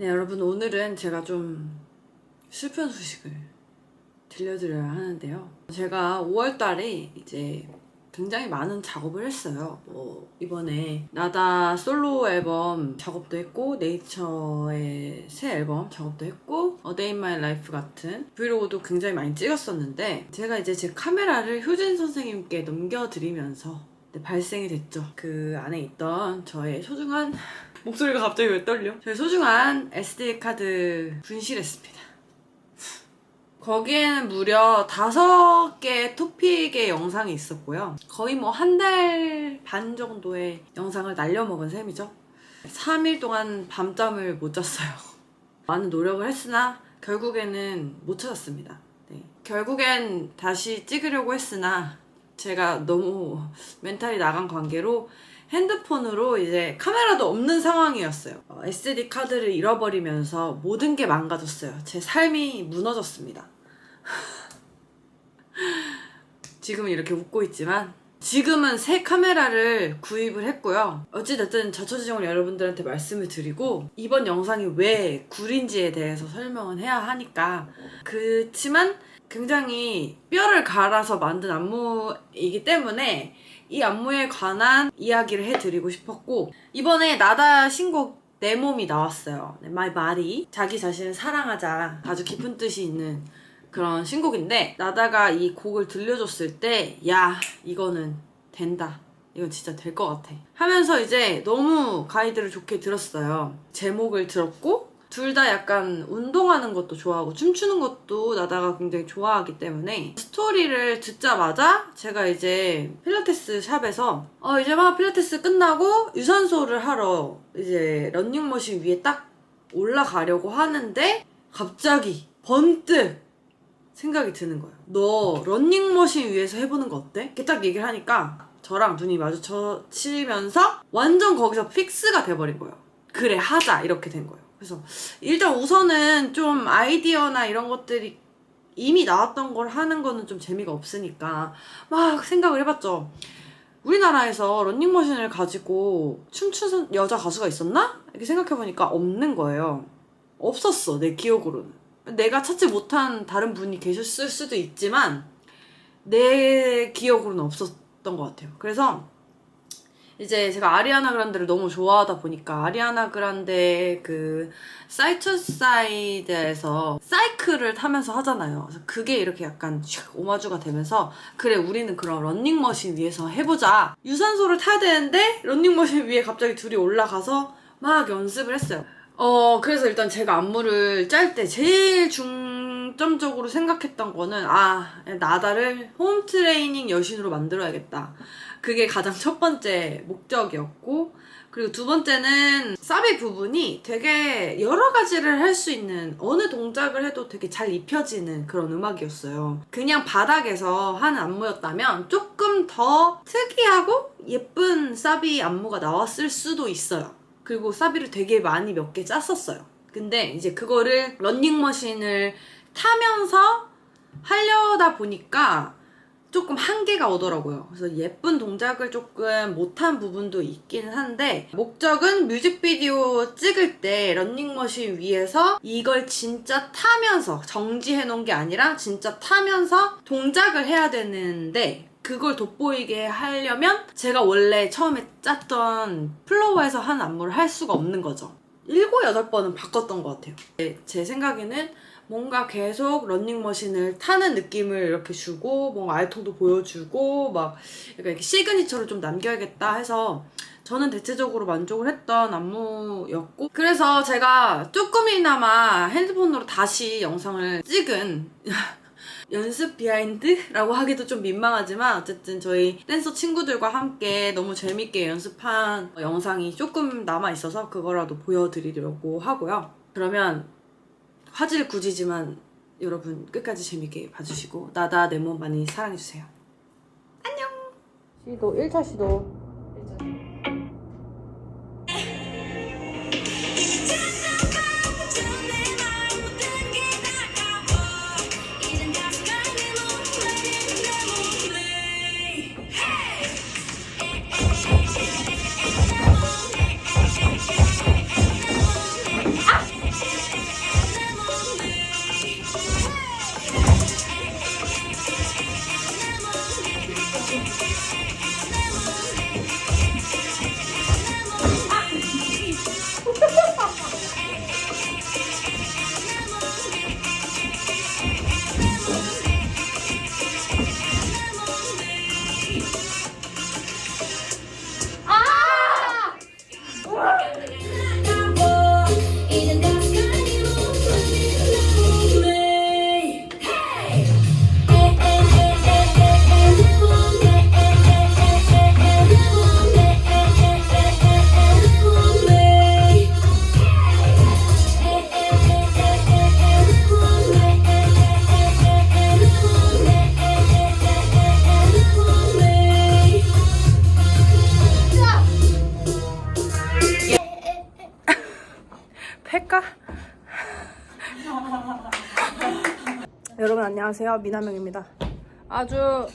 네, 여러분 오늘은 제가 좀 슬픈 소식을 들려드려야 하는데요. 제가 5월 달에 이제 굉장히 많은 작업을 했어요. 뭐 이번에 나다 솔로 앨범 작업도 했고 네이처의 새 앨범 작업도 했고 in My Life 같은 브이로그도 굉장히 많이 찍었었는데 제가 이제 제 카메라를 효진 선생님께 넘겨드리면서 네, 발생이 됐죠. 그 안에 있던 저의 소중한 목소리가 갑자기 왜 떨려? 저의 소중한 SD 카드 분실했습니다. 거기에는 무려 다섯 개의 토픽의 영상이 있었고요. 거의 뭐 한 달 반 정도의 영상을 날려먹은 셈이죠. 3일 동안 밤잠을 못 잤어요. 많은 노력을 했으나 결국에는 못 찾았습니다. 네. 결국엔 다시 찍으려고 했으나 제가 너무 멘탈이 나간 관계로 핸드폰으로 이제 카메라도 없는 상황이었어요. 어, SD 카드를 잃어버리면서 모든 게 망가졌어요. 제 삶이 무너졌습니다. 지금은 이렇게 웃고 있지만 지금은 새 카메라를 구입을 했고요. 어찌됐든 저처지종을 여러분들한테 말씀을 드리고 이번 영상이 왜 굴인지에 대해서 설명은 해야 하니까 그치만 굉장히 뼈를 갈아서 만든 안무이기 때문에 이 안무에 관한 이야기를 해드리고 싶었고 이번에 나다 신곡 내 몸이 나왔어요. 네, My Body. 자기 자신을 사랑하자. 아주 깊은 뜻이 있는 그런 신곡인데 나다가 이 곡을 들려줬을 때 야 이거는 된다. 이건 진짜 될 것 같아. 하면서 이제 너무 가이드를 좋게 들었어요. 제목을 들었고 둘 다 약간 운동하는 것도 좋아하고 춤추는 것도 나다가 굉장히 좋아하기 때문에 스토리를 듣자마자 제가 이제 필라테스 샵에서 어 이제 막 필라테스 끝나고 유산소를 하러 이제 런닝머신 위에 딱 올라가려고 하는데 갑자기 번뜩 생각이 드는 거예요. 너 런닝머신 위에서 해보는 거 어때? 이렇게 딱 얘기를 하니까 저랑 눈이 마주쳐치면서 완전 거기서 픽스가 돼버린 거예요. 그래 하자 이렇게 된 거예요. 그래서 일단 우선은 좀 아이디어나 이런 것들이 이미 나왔던 걸 하는 거는 좀 재미가 없으니까 막 생각을 해봤죠. 우리나라에서 런닝머신을 가지고 춤추는 여자 가수가 있었나? 이렇게 생각해보니까 없는 거예요. 없었어, 내 기억으로는. 내가 찾지 못한 다른 분이 계셨을 수도 있지만, 내 기억으로는 없었던 것 같아요. 그래서, 이제 제가 아리아나 그란데를 너무 좋아하다 보니까 아리아나 그란데 그 사이트 사이드에서 사이클을 타면서 하잖아요. 그래서 그게 이렇게 약간 슉 오마주가 되면서 그래 우리는 그런 런닝머신 위에서 해보자. 유산소를 타야 되는데 런닝머신 위에 갑자기 둘이 올라가서 막 연습을 했어요. 어 그래서 일단 제가 안무를 짤 때 제일 중점적으로 생각했던 거는 아 나다를 홈 트레이닝 여신으로 만들어야겠다. 그게 가장 첫 번째 목적이었고 그리고 두 번째는 사비 부분이 되게 여러 가지를 할 수 있는 어느 동작을 해도 되게 잘 입혀지는 그런 음악이었어요. 그냥 바닥에서 하는 안무였다면 조금 더 특이하고 예쁜 사비 안무가 나왔을 수도 있어요. 그리고 사비를 되게 많이 몇 개 짰었어요. 근데 이제 그거를 런닝머신을 타면서 하려다 보니까 조금 한계가 오더라고요. 그래서 예쁜 동작을 조금 못한 부분도 있기는 한데 목적은 뮤직비디오 찍을 때 런닝머신 위에서 이걸 진짜 타면서 정지해 놓은 게 아니라 진짜 타면서 동작을 해야 되는데 그걸 돋보이게 하려면 제가 원래 처음에 짰던 플로어에서 한 안무를 할 수가 없는 거죠. 7, 8번은 바꿨던 것 같아요. 네, 제 생각에는 뭔가 계속 런닝머신을 타는 느낌을 이렇게 주고 뭔가 알통도 보여주고 막 약간 이렇게 시그니처를 좀 남겨야겠다 해서 저는 대체적으로 만족을 했던 안무였고 그래서 제가 조금이나마 핸드폰으로 다시 영상을 찍은 연습 비하인드라고 하기도 좀 민망하지만 어쨌든 저희 댄서 친구들과 함께 너무 재밌게 연습한 영상이 조금 남아 있어서 그거라도 보여드리려고 하고요. 그러면 화질 굳이지만 여러분 끝까지 재밌게 봐주시고 나다 내 몸 많이 사랑해주세요. 안녕. 시도 1차 시도. 안녕하세요. 미나명입니다. 아주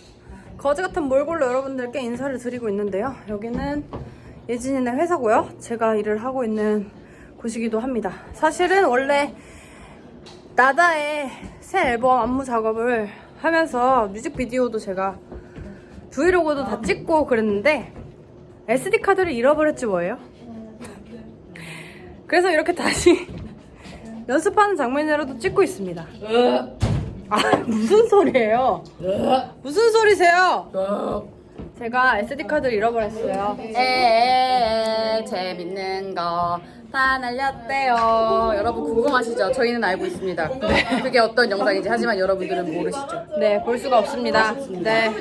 거지 같은 몰골로 여러분들께 인사를 드리고 있는데요. 여기는 예진이네 회사고요. 제가 일을 하고 있는 곳이기도 합니다. 사실은 원래 나다의 새 앨범 안무 작업을 하면서 뮤직비디오도 제가 브이로그도 다 찍고 그랬는데 SD 카드를 잃어버렸지 뭐예요? 그래서 이렇게 다시 연습하는 장면이라도 찍고 있습니다 아 무슨 소리예요? 무슨 소리세요? 제가 SD 카드를 잃어버렸어요. 에에에 재밌는 거 다 날렸대요. 여러분 궁금하시죠? 저희는 알고 있습니다. 그게 어떤 영상인지 하지만 여러분들은 모르시죠? 네, 볼 수가 없습니다. 네.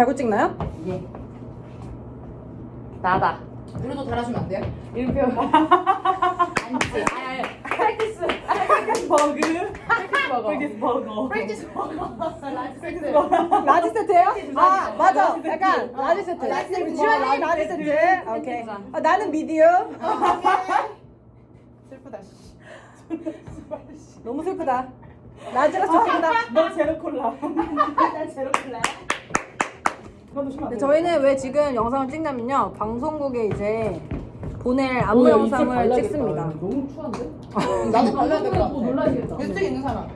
달고 찍나요? 나다. 우리도 달아주면 안 돼요? 이름표. 프레이티스 라지 세트예요? 아 맞아. 약간 라지 세트. 라지 세트. 지원이 라지 세트. 오케이. 아, 나는 미디엄. 슬프다. 너무 슬프다. 라지가 좋겠다. 너 제로 콜라. 나 제로 콜라. 근데 돼. 저희는 왜 지금 영상을 찍냐면요. 방송국에 이제 보낼 안무 영상을 찍습니다. 너무 추한데? 나도 발라야 될것 같아. 놀라시겠다. 왼쪽에 있는 사람.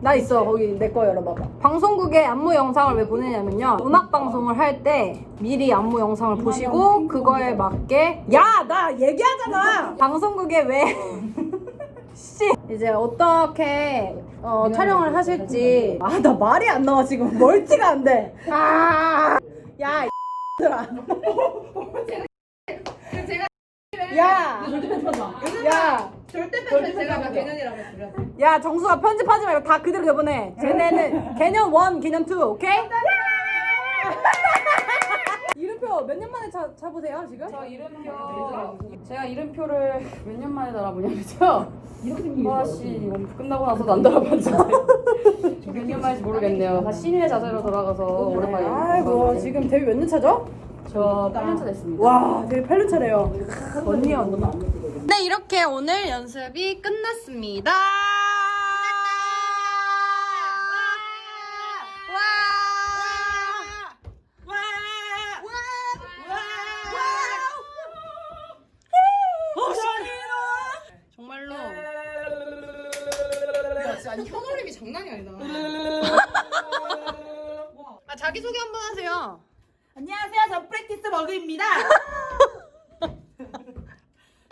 나 있어 거기 내 거 열어봐봐 방송국에 안무 영상을 왜 보내냐면요 음악 방송을 할 때 미리 안무 영상을 보시고 그거에 맞게 야 나 얘기하잖아 방송국에 왜 씨, 이제 어떻게 어, 촬영을 하실지 아 나 말이 안 나와 지금 멀티가 안돼 아 야 들아 야, 절대 편집하지 마. 야, 절대 편집 제가 아까 개년이라고 했어요. 야, 정수가 편집하지 말고 다 그대로 내보내. 쟤네는 개년 1, 개년 2, 오케이? 이름표 몇 년 만에 차, 차보세요, 지금? 저 이름표 제가 이름표를 몇 년 만에 달아보냐면요. 이렇게 생긴 게 와씨 이거 끝나고 나서도 안 달아봤는데 몇 년 만인지 모르겠네요. 다시 신의 자세로 돌아가서 오랜만에. 아이고, 지금 데뷔 몇 년 차죠? 저 8년 차 됐습니다. 와, 데뷔 8년 차래요. 언니, 언니. 네, 이렇게 오늘 연습이 끝났습니다.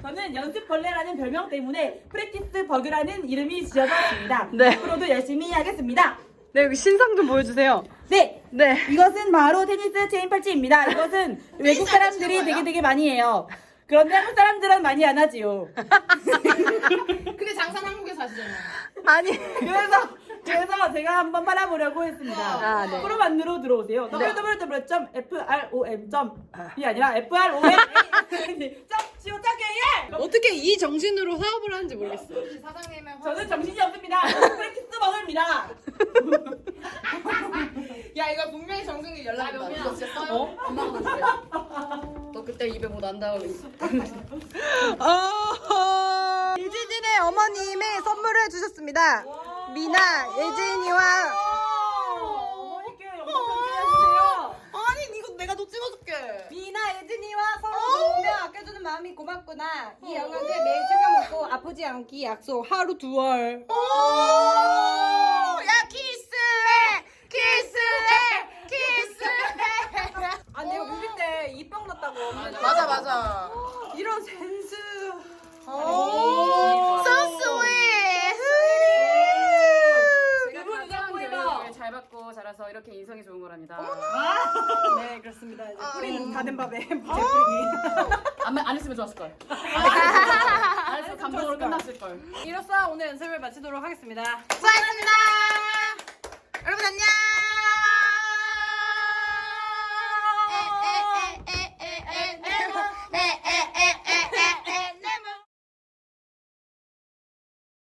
저는 연습벌레라는 별명 때문에 프랙티스 버그라는 이름이 지어졌습니다. 네. 앞으로도 열심히 하겠습니다. 네, 여기 신상 좀 보여주세요. 네. 네. 이것은 바로 테니스 체인 팔찌입니다. 이것은 외국 사람들이 되게 되게 많이 해요. 그런데 한국 사람들은 많이 안 하지요. 근데 장산 한국에서 하시잖아요. 아니. 그래서 그래서 제가 한번 팔아보려고 했습니다. 아, 네. 프로 만으로 들어오세요. www.from.이 아니라 froma.co.kr 어떻게 이 정신으로 사업을 하는지 모르겠어 요. 사장님의 화... 저는 정신이 없습니다. 프랙티스 버거입니다. 야 이거 분명히 정승이 연락이 와. 이거 진짜 써요? 어? 엄마가 그래. 너 그때 입에 뭐 난다고 그랬어. 어, 예진이네 어머님이 선물을 주셨습니다. 미나, 예진이와 어머니께 영상 편지해주세요. 아니 이거 내가 또 미나 예진이와 서로 도우며 아껴주는 마음이 고맙구나. 이 영양제 매일 챙겨 먹고 아프지 않기 약속. 하루 두 알. 야 네, 네. 아! 부재중이. 안, 아, 안 했으면 좋았을 걸. 안 했으면 감동으로 끝났을 걸. 이로써 오늘 연습을 마치도록 하겠습니다. 수고하셨습니다. 여러분 안녕.